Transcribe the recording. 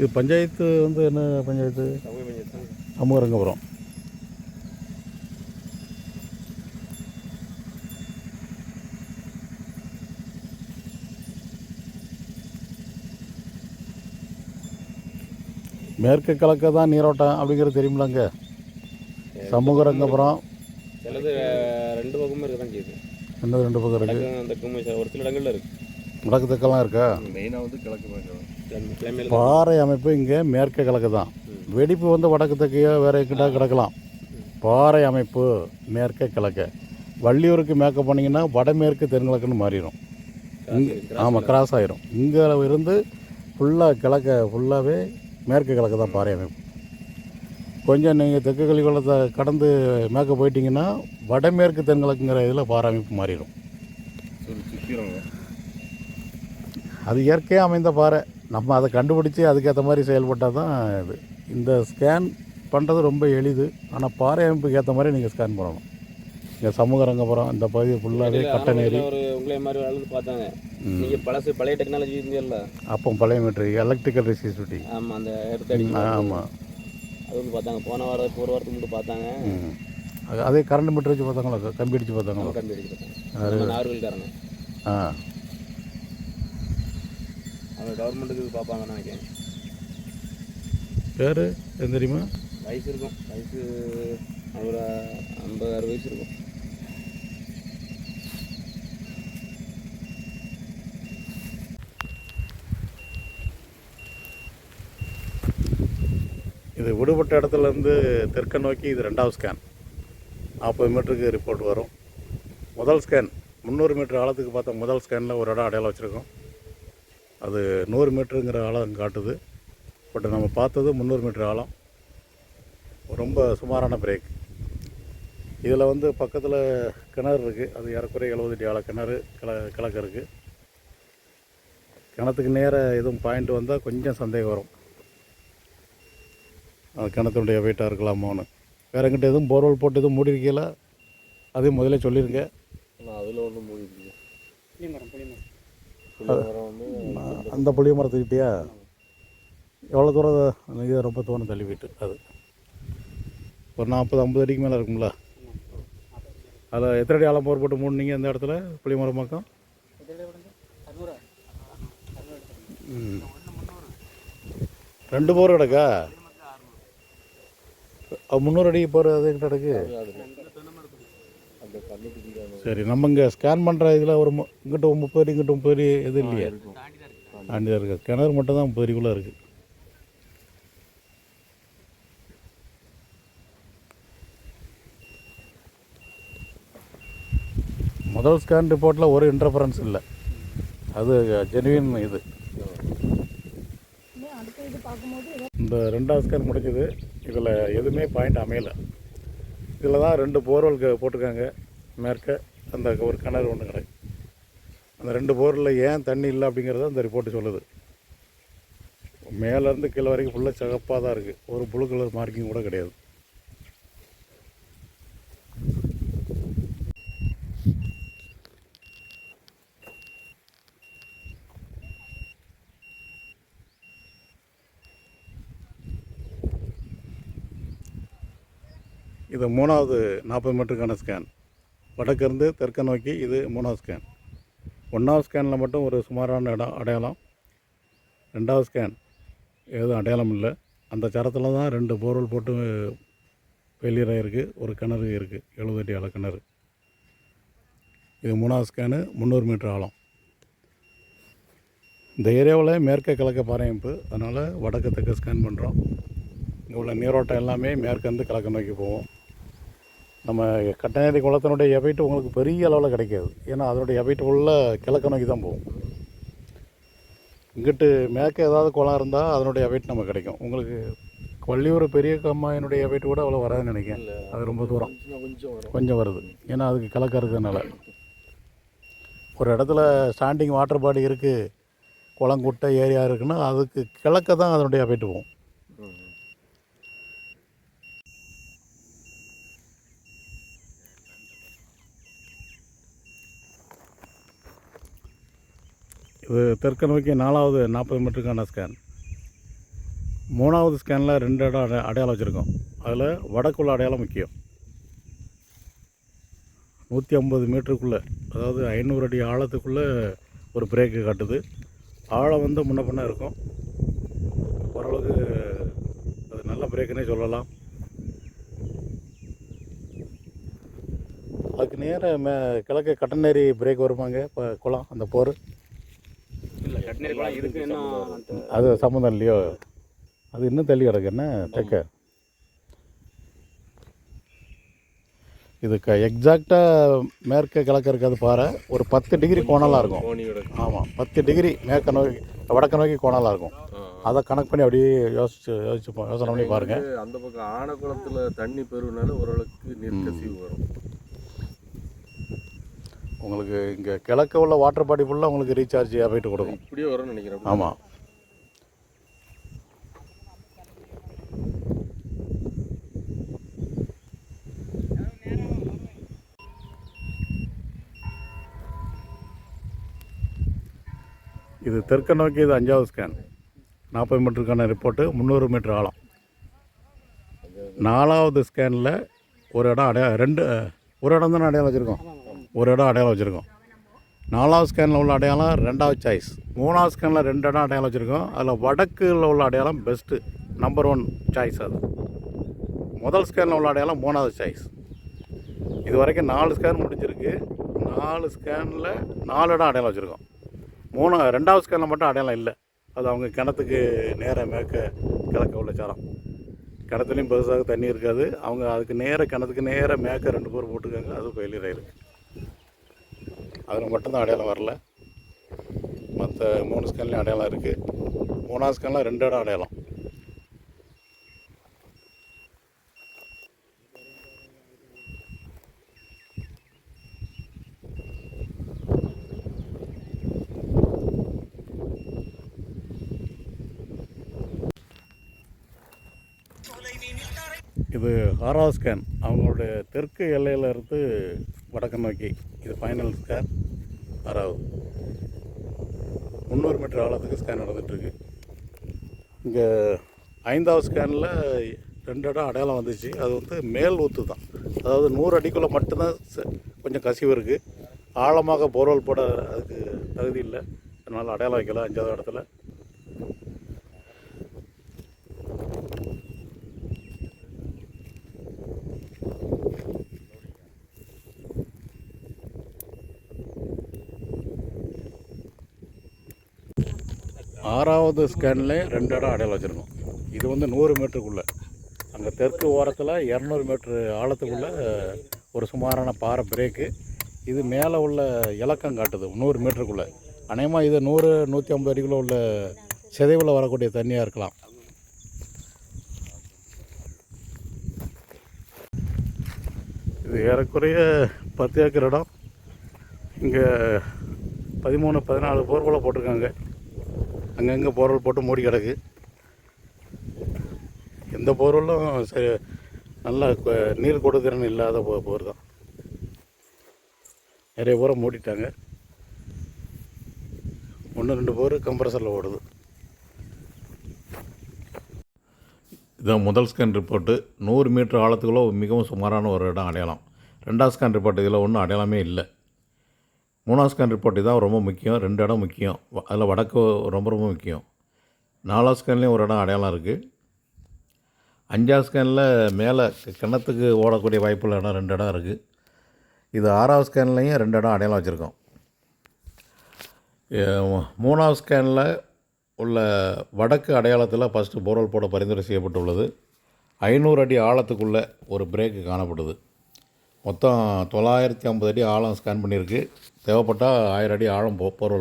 இது பஞ்சாயத்து வந்து என்ன பஞ்சாயத்து? சமூக பஞ்சாயத்து சமூகரங்கபுரம் மேற்கு கிழக்க தான் நீரோட்டம் அப்படிங்கிறது தெரியுமிலங்க சமூகரங்கபுரம். ரெண்டு பக்கமும் இருக்க தான் செய்யுது ரெண்டு பக்கம் இருக்குது ஒரு சில இடங்கள்ல இருக்கு. வடக்கு தெற்கெல்லாம் இருக்கா? மெயினாக வந்து கிழக்கு பாறை அமைப்பு இங்கே மேற்கு கிழக்கு தான். வெடிப்பு வந்து வடக்கு தெற்கையோ வேற எங்கிட்ட கிடக்கலாம். பாறை அமைப்பு மேற்கே கிழக்க. வள்ளியூருக்கு மேற்க போனீங்கன்னா வடமேற்கு தென்கிழக்குன்னு மாறிடும். இங்கே ஆமாம் கிராஸ் ஆயிரும். இங்கே இருந்து ஃபுல்லாக கிழக்க ஃபுல்லாகவே மேற்கு கிழக்கு தான் பாறை அமைப்பு. கொஞ்சம் நீங்கள் தெற்கு கலிகுளத்தை கடந்து மேற்க போயிட்டீங்கன்னா வடமேற்கு தென்கிழக்குங்கிற இதில் பாறை அமைப்பு மாறிடும். சுற்றிடுவாங்க அது இயற்கையாக அமைந்த பாறை. நம்ம அதை கண்டுபிடிச்சி அதுக்கேற்ற மாதிரி செயல்பட்டால் தான் இது. இந்த ஸ்கேன் பண்ணுறது ரொம்ப எளிது. ஆனால் பாறை அமைப்புக்கு ஏற்ற மாதிரி நீங்கள் ஸ்கேன் பண்ணணும். இங்கே சமூக ரங்கபுரம் இந்த பகுதி ஃபுல்லாகவே கட்டநேரி ஒரு உங்களை மாதிரி அளந்து பார்த்தாங்க. நீங்க பழசு பழைய டெக்னாலஜி இருந்தீங்கல்ல? அப்போ பழைய மீட்ரு எலக்ட்ரிக்கல் ரெசிஸ்டிவிட்டி ஆமா அந்த எடுத்து ஆமாம் அது வந்து பார்த்தாங்க. போன வாரம் ஒரு வாரத்துக்கு முன்னாடி பார்த்தாங்க. அதே கரண்ட் மீட்டர் வச்சு பார்த்தாங்களா? கம்பி அடிச்சு பார்த்தாங்களா? கம்பி அடிச்சு பார்த்தாங்க. நார்வேல்காரங்க ஆ. அவங்க கவர்மெண்ட்டுக்கு இது பார்ப்பாங்கன்னு நினைக்கிறேன். பேர் எது தெரியுமா? வயசு இருக்கும். வயசு ஒரு ஐம்பது அறுபது வயசு இருக்கும். இது விடுபட்ட இடத்துலேருந்து தெற்க நோக்கி இது ரெண்டாவது ஸ்கேன் நாற்பது மீட்டருக்கு ரிப்போர்ட் வரும். முதல் ஸ்கேன் முந்நூறு மீட்டர் ஆழத்துக்கு பார்த்த முதல் ஸ்கேனில் ஒரு இடம் அடையாளம் வச்சுருக்கோம். அது நூறு மீட்டருங்கிற ஆழம் காட்டுது. பட் நம்ம பார்த்தது முந்நூறு மீட்டர் ஆழம். ரொம்ப சுமாரான பிரேக் இதில் வந்து பக்கத்தில் கிணறு இருக்குது அது ஏறக்குறைய எழுபது அடி ஆழ கிணறு கிள கிழக்கு இருக்குது கிணத்துக்கு நேராக எதுவும் பாயிண்ட் வந்தால் கொஞ்சம் சந்தேகம் வரும். அது கிணத்துடைய வெயிட்டாக இருக்கலாமோன்னு. வேற எங்கிட்ட எதுவும் போர்வெல் போட்டு எதுவும் மூடி இருக்கீங்களா அதையும் முதல்ல சொல்லிருங்க. ஆனால் அதில் ஒன்றும் மூடி இருக்கு அந்த புளிய மரத்துக்கிட்டேயா எவ்வளோ தூரம் இது ரொம்ப தூரம் தள்ளி போயிட்டு அது. ஒரு நாற்பது ஐம்பது அடிக்கு மேலே இருக்கும்ல? அதில் எத்தனை அடி ஆழம் போர் போட்டு மூடினீங்க அந்த இடத்துல புளிய மரம் பக்கம்? ரெண்டு போர் கிடக்கா? அது முந்நூறு அடி போர் அது கிட்ட கிடக்கு? சரி நம்ம இங்கே ஸ்கேன் பண்ணுற இதில் ஒரு இங்கிட்ட முப்பது அடி இங்கிட்ட முப்பது அடி எதுவும் இல்லையா? தாண்டி இருக்குது கிணறு மட்டும் தான் முப்பது இருக்குது முதல் ஸ்கேன் ரிப்போர்ட்டில் ஒரு இன்டர்ஃபரன்ஸ் இல்லை. அது ஜெனுவின் இது. இந்த ரெண்டாவது ஸ்கேன் முடிஞ்சது. இதில் எதுவுமே பாயிண்ட் அமையலை. இதில் தான் ரெண்டு போர்வெல் க- போட்டிருக்காங்க. மேற்க அந்த ஒரு கிணறு ஒன்று கிடக்கு. அந்த ரெண்டு போரில் ஏன் தண்ணி இல்லை அப்படிங்கிறத அந்த ரிப்போர்ட்டு சொல்லுது. மேலேருந்து கீழே வரைக்கும் ஃபுல்லாக சிகப்பாக தான் இருக்குது ஒரு புழு கலர் மார்க்கிங் கூட கிடையாது. இது மூணாவது நாற்பது மீட்டருக்கான ஸ்கேன் வடக்கிருந்து தெற்க நோக்கி இது மூணாவது ஸ்கேன் ஒன்றாவது ஸ்கேனில் மட்டும் ஒரு சுமாரான இடம் அடையாளம். ரெண்டாவது ஸ்கேன் எதுவும் அடையாளம் இல்லை. அந்த சரத்தில் தான் ரெண்டு போர்வெல் போட்டு ஃபெயிலியர் ஆகிருக்கு ஒரு கிணறு இருக்குது எழுபது அடி ஆழ கிணறு. இது மூணாவது ஸ்கேனு. முந்நூறு மீட்டர் ஆழம். இந்த ஏரியாவில் மேற்க கிழக்க பாறையமைப்பு. அதனால் வடக்கு தெற்க ஸ்கேன் பண்ணுறோம் இங்கே உள்ள நீரோட்டம் எல்லாமே மேற்கேருந்து கிழக்க நோக்கி போவோம் நம்ம கட்டநேரி குளத்தினுடைய எஃபெக்ட் உங்களுக்கு பெரிய அளவில் கிடைக்காது. ஏன்னா அதனுடைய எஃபெக்ட் ஃபுல்லாக கிழக்கு நோக்கி தான் போகும். இங்கிட்டு மேற்க ஏதாவது குளம் இருந்தால் அதனுடைய எஃபெக்ட் நமக்கு கிடைக்கும். உங்களுக்கு கொல்லியூர் பெரிய கம்மாயினுடைய எஃபெக்ட் கூட அவ்வளோ வராதுன்னு நினைக்கிறேன். அது ரொம்ப தூரம். கொஞ்சம் வருது. ஏன்னா அதுக்கு கிழக்க இருக்கிறதுனால. ஒரு இடத்துல ஸ்டாண்டிங் வாட்டர் பாடி இருக்குது குளம் குட்டை ஏரியா இருக்குன்னா அதுக்கு கிழக்க தான் அதனுடைய எஃபெக்ட் போகும். இது தெற்கு நோக்கி நாலாவது நாற்பது மீட்டருக்கான ஸ்கேன் மூணாவது ஸ்கேனில் ரெண்டு இடம் அடை அடையாளம் வச்சுருக்கோம். அதில் வடக்குள்ள அடையாளம் முக்கியம். நூற்றி ஐம்பது மீட்டருக்குள்ளே அதாவது ஐநூறு அடி ஆழத்துக்குள்ளே ஒரு பிரேக்கு காட்டுது. ஆழம் வந்து முன்ன பின்ன இருக்கும். ஓரளவுக்கு அது நல்ல பிரேக்குன்னே சொல்லலாம். அதுக்கு நேர மே கிழக்கு கட்டநேரி பிரேக் வருமாங்க இப்போ குளம் அந்த போர் இல்லை கட்டினரி குளம் இதுக்கு இன்னும் அது சம்மந்தம் இல்லையோ? அது இன்னும் தள்ளி கிடக்கு என்ன? தெக்க. இது க எக்ஸாக்டாக மேற்க கிழக்க இருக்காது பாறை. ஒரு பத்து டிகிரி கோணலாக இருக்கும். கோணியோட ஆமாம் பத்து டிகிரி மேற்க நோக்கி வடக்க நோக்கி கோணலாக இருக்கும். அதை கணக்கு பண்ணி அப்படியே யோசிச்சு யோசிச்சு பா- யோசனை பண்ணி பாருங்கள் அந்த பக்கம் ஆனக்குளத்துல தண்ணி பெருனால ஓரளவுக்கு நீர்க்கசிவு வரும். உங்களுக்கு இங்கே கிழக்க உள்ள வாட்டர் பாடி ஃபுல்லாக உங்களுக்கு ரீசார்ஜ் போயிட்டு கொடுக்கும். இப்படியே வரும்னு நினைக்கிறேன். ஆமாம் இது தெற்க நோக்கி இது அஞ்சாவது ஸ்கேன் நாற்பது மீட்டருக்கான ரிப்போர்ட்டு முந்நூறு மீட்டர் ஆழம். நாலாவது ஸ்கேனில் ஒரு இடம் அடைய ரெண்டு ஒரு இடம் தானே அடையாளம் வச்சுருக்கோம்? ஒரு இடம் அடையாளம் வச்சுருக்கோம். நாலாவது ஸ்கேனில் உள்ள அடையாளம் ரெண்டாவது சாய்ஸ் மூணாவது ஸ்கேனில் ரெண்டு இடம் அடையாளம் வச்சுருக்கோம். அதில் வடக்கில் உள்ள அடையாளம் பெஸ்ட்டு நம்பர் ஒன் சாய்ஸ் அது. முதல் ஸ்கேனில் உள்ள அடையாளம் மூணாவது சாய்ஸ் இது வரைக்கும் நாலு ஸ்கேன் முடிஞ்சிருக்கு. நாலு ஸ்கேனில் நாலு இடம் அடையாளம் வச்சுருக்கோம். மூணு ரெண்டாவது ஸ்கேனில் மட்டும் அடையாளம் இல்லை. அது அவங்க கிணத்துக்கு நேராக மேற்க கிழக்க உள்ள சாரம். கிணத்துலையும் பெருசாக தண்ணி இருக்காது. அவங்க அதுக்கு நேராக கிணத்துக்கு நேராக மேற்க ரெண்டு பேர் போட்டுக்காங்க. அது ஃபெயிலியர் இருக்குது அதில் மட்டும்தான் அடையாளம் வரல. மற்ற மூணு ஸ்கேன்லேயும் அடையாளம் இருக்குது மூணாவது ஸ்கேனில் ரெண்டு இடம் அடையாளம். இது ஆறாவது ஸ்கேன் அவங்களுடைய தெற்கு எல்லையில் இருந்து வடக்கு நோக்கி. இது ஃபைனல் ஸ்கேன் ஆறாவது. முந்நூறு மீட்டர் ஆழத்துக்கு ஸ்கேன் நடந்துகிட்ருக்கு இங்கே ஐந்தாவது ஸ்கேனில் ரெண்டு இடம் அடையாளம் வந்துச்சு. அது வந்து மேல் ஊற்று தான். அதாவது நூறு அடிக்குள்ளே மட்டும்தான் கொஞ்சம் கசிவு இருக்குது ஆழமாக போர்வல் போட அதுக்கு தகுதி இல்லை. அதனால் அடையாளம் வைக்கல அஞ்சாவது இடத்துல. ஆறாவது ஸ்கேனில் ரெண்டு இடம் அடையாளம் வச்சுருக்கோம் இது வந்து நூறு மீட்டருக்குள்ளே அங்கே தெற்கு ஓரத்தில் இரநூறு மீட்ரு ஆழத்துக்குள்ளே ஒரு சுமாரான பாறை பிரேக்கு இது மேலே உள்ள இலக்கம் காட்டுது நூறு மீட்டருக்குள்ளே அநேகமாக இது நூறு நூற்றி ஐம்பது அடிக்குள்ளே உள்ள சிதைவில் வரக்கூடிய தண்ணியாக இருக்கலாம். இது ஏறக்குறைய பத்து ஏக்கர் இடம். இங்கே பதிமூணு பதினாலு போர்வலை போட்டிருக்காங்க. அங்கங்கே போர்வெல் போட்டு மூடி கிடக்கு. எந்த போர்வெல்லும் சரி நல்லா நீர் கொடுத்திறன் இல்லாத போ போர் தான். நிறைய போரை மூடிட்டாங்க. ஒன்று ரெண்டு போர் கம்ப்ரஸரில் ஓடுது. இதான் முதல் ஸ்கேன் ரிப்போர்ட்டு நூறு மீட்டர் ஆழத்துக்குள்ளே மிகவும் சுமாரான ஒரு இடம் அடையாளம். ரெண்டாவது ஸ்கேன் ரிப்போர்ட் இதில் ஒன்றும் அடையாளமே இல்லை. மூணாவது ரிப்போர்ட் தான் ரொம்ப முக்கியம். ரெண்டு இடம் முக்கியம். அதில் வடக்கு ரொம்ப ரொம்ப முக்கியம். நாலாஸ்கான்லேயும் ஒரு இடம் அடையாளம் இருக்குது அஞ்சாஸ்கானில் ஸ்கேனில் மேலே கிணத்துக்கு ஓடக்கூடிய வாய்ப்புள்ள இடம் ரெண்டு இடம் இருக்குது இது ஆறாவது ஸ்கேன்லேயும் ரெண்டு இடம் அடையாளம் வச்சுருக்கோம். மூணாவது ஸ்கேனில் உள்ள வடக்கு அடையாளத்தில் ஃபஸ்ட்டு போர்வெல் போட பரிந்துரை செய்யப்பட்டுள்ளது. ஐநூறு அடி ஆழத்துக்குள்ளே ஒரு பிரேக்கு காணப்படுது. மொத்தம் தொள்ளாயிரத்தி ஐம்பது அடி ஆழம் ஸ்கேன் பண்ணியிருக்கு. தேவைப்பட்டால் ஆயிரம் அடி ஆழம் போ போர்வல்